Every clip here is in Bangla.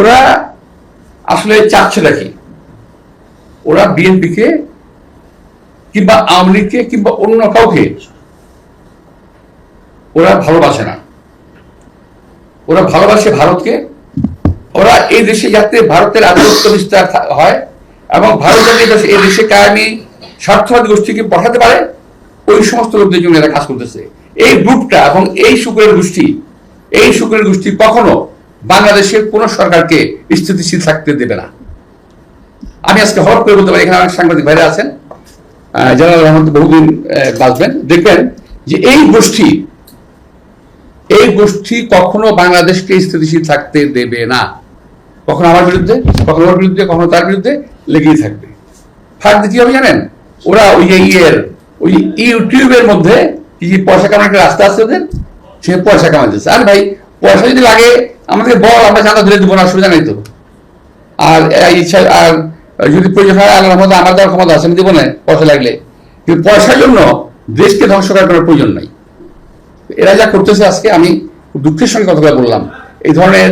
ওরা আসলে চাচ্ছেটা কি ওরা বিএনপিকে কিংবা আওয়ামী লীগকে কিংবা অন্য কাউকে ওরা ভালোবাসে না। ওরা ভালোবাসে ভারতকে। ওরা এই দেশে যাতে ভারতের আধিপত্য বিস্তার হয় এবং ভারত যাতে এই দেশে কায়েমি, স্বার্থবাদী গোষ্ঠীকে পাঠাতে পারে, ওই সমস্ত লোকদের জন্য এরা কাজ করতেছে। এই গ্রুপটা এবং এই শুক্রের গোষ্ঠী, এই শুক্রের গোষ্ঠী কখনো বাংলাদেশের কোন সরকারকে স্থিতিশীল থাকতে দেবে না। আমি আজকে হঠাৎ করে বলতে পারি, এখানে অনেক সাংবাদিক ভাইরা আছেন। যারা রহমত বহুদিন বাঁচবেন। দেখবেন যে এই গোষ্ঠী এই গোষ্ঠী কখনো বাংলাদেশকে স্থিতিশীল থাকতে দেবে না। কখনো আমার বিরুদ্ধে, কখনো ওর বিরুদ্ধে, কখনো তার বিরুদ্ধে লেগেই থাকবে। থাকতে কি হবে, জানেন? ওরা ওই ইয়ের ওই ইউটিউবের মধ্যে কি পয়সা কামানোর রাস্তা আছে ওদের? সে পয়সা কামাইতেছে আর ভাই, পয়সা যদি লাগে আমাদের বল, আমরা চাঁদা ধরে দেবো না অসুবিধা নেই তো। আর ইচ্ছা, আর যদি প্রয়োজন হয়, আল্লাহর মধ্যে আমার দেওয়ার ক্ষমতা আছে, আমি দেবো না, পয়সা লাগলে। কিন্তু পয়সার জন্য দেশকে ধ্বংস করার কোনো প্রয়োজন নাই। এরা যা করতেছে আজকে, আমি দুঃখের সঙ্গে কথাটা বললাম। এই ধরনের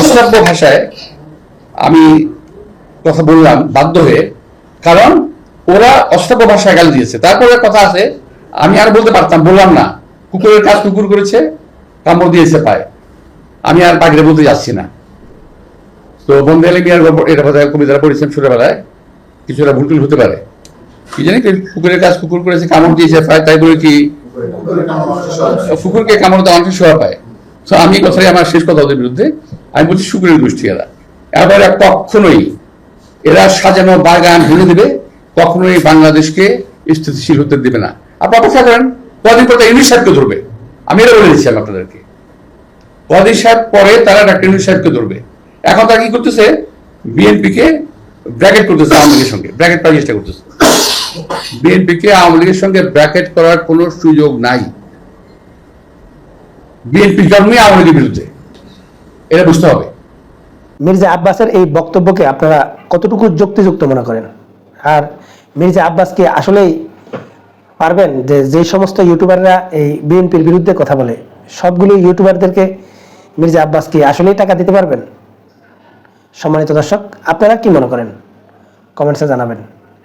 অশ্রাব্য ভাষায় আমি কথা বললাম, বাধ্য হয়ে। কারণ ওরা অশ্রাব্য ভাষায় গালি দিয়েছে। তারপরে কথা আছে, আমি আর বলতে পারতাম, বললাম না। কুকুরের কাজ কুকুর করেছে কামড় দিয়েছে পায়। আমি আর বাকিরে বলতে যাচ্ছি না। তো বন্ধু এলে মিয়ার গল্প এটা কথা কবিতাটা পড়েছেন ছোটবেলায়, কিছুটা ভুল টুল হতে পারে। কি জানি কুকুরের কাজ কুকুর করেছে, কামড় দিয়েছে পায়, তাই বলে কি কুকুরকে কামড় দেওয়া মানুষের শোয়া পায়। তো আমি কথাই আমার শেষ কথা ওদের বিরুদ্ধে। আমি বলছি শুকুরের গোষ্ঠী এরা। এবার কখনোই এরা সাজানো বাগান ভেঙে দেবে, কখনোই বাংলাদেশকে স্থিতিশীল হতে দেবে না। আপনার অপেক্ষা করেন, কদিন তারা ইউনিট ধরবে। আমি এটা বলে দিচ্ছি আপনাদেরকে। কদিন সাহেব পরে তারা ডাক্তার ইউনিট সাহেবকে ধরবে। এখন তারা কি করতেছে? বিএনপিকে ব্র্যাকেট করতেছে আওয়ামী লীগের সঙ্গে ব্র্যাকেট করার চেষ্টা করতেছে। বিএনপিকে আওয়ামী লীগের সঙ্গে ব্র্যাকেট করার কোনো সুযোগ নাই। বিএনপি জন্মই আওয়ামী লীগের বিরুদ্ধে। এটা বুঝতে হবে। মির্জা আব্বাসের এই বক্তব্যকে আপনারা কতটুকু যুক্তিযুক্ত মনে করেন? আর মির্জা আব্বাস কি আসলেই পারবেন যে যে সমস্ত ইউটিউবাররা এই বিএনপির বিরুদ্ধে কথা বলে, সবগুলো ইউটিউবারদেরকে মির্জা আব্বাস কি আসলেই টাকা দিতে পারবেন? সম্মানিত দর্শক, আপনারা কি মনে করেন? কমেন্টসে জানাবেন।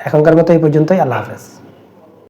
এখনকার মতো এই পর্যন্তই, আল্লাহ হাফেজ।